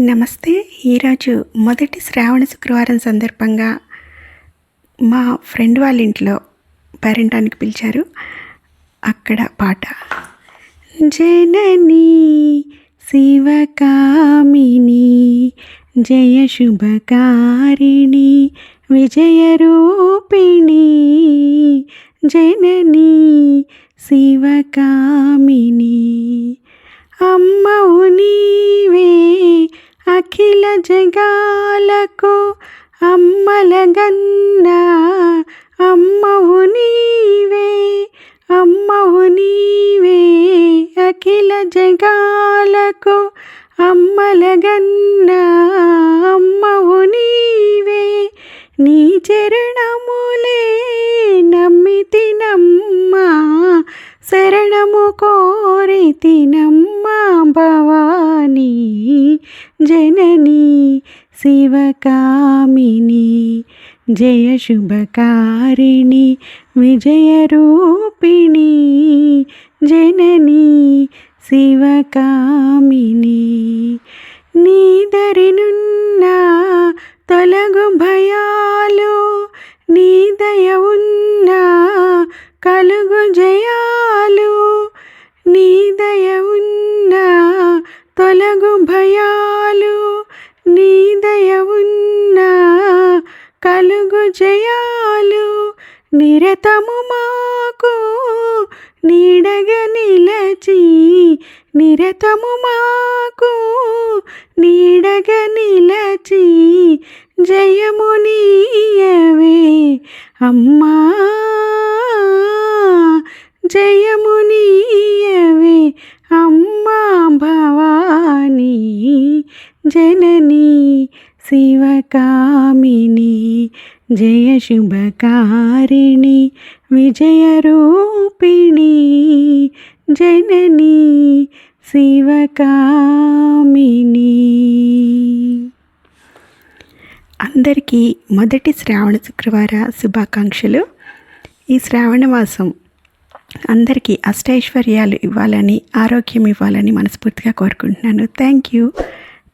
నమస్తే. ఈరోజు మొదటి శ్రావణ శుక్రవారం సందర్భంగా మా ఫ్రెండ్ వాళ్ళ ఇంట్లో పేరెంటానికి పిలిచారు. అక్కడ పాట. జనని శివకామిని జయ శుభకారిణి విజయరూపిణి జననీ శివకామిని. అమ్మవు అఖిల జగాలకు అమ్మలగన్న అమ్మవు నీవే అమ్మవు నీవే. అఖిల జగాలకు అమ్మలగన్న అమ్మవు నీవే. నీ చరణములే నమ్మితినమ్మా శరణము కోరితినమ్మా శివకామిని జయ శుభకారిణి విజయరూపిణి జననీ శివకామిని నీదరినున్న తొలగు భయాలు నీ దయ ఉన్న కలుగు జయ దయ కలుగు జయాలు నిరతము మాకు నీడగ నిలచి నిరతము మాకు నీడగ నిలచి జయము నీయవే అమ్మా జయము నీయవే. జననీ శివకామిని జయ శుభకారిణి విజయరూపిణి జననీ శివకామిని అందరికీ మొదటి శ్రావణ శుక్రవార శుభాకాంక్షలు. ఈ శ్రావణ మాసం అందరికీ అష్టైశ్వర్యాలు ఇవ్వాలని ఆరోగ్యం ఇవ్వాలని మనస్ఫూర్తిగా కోరుకుంటున్నాను. Thank you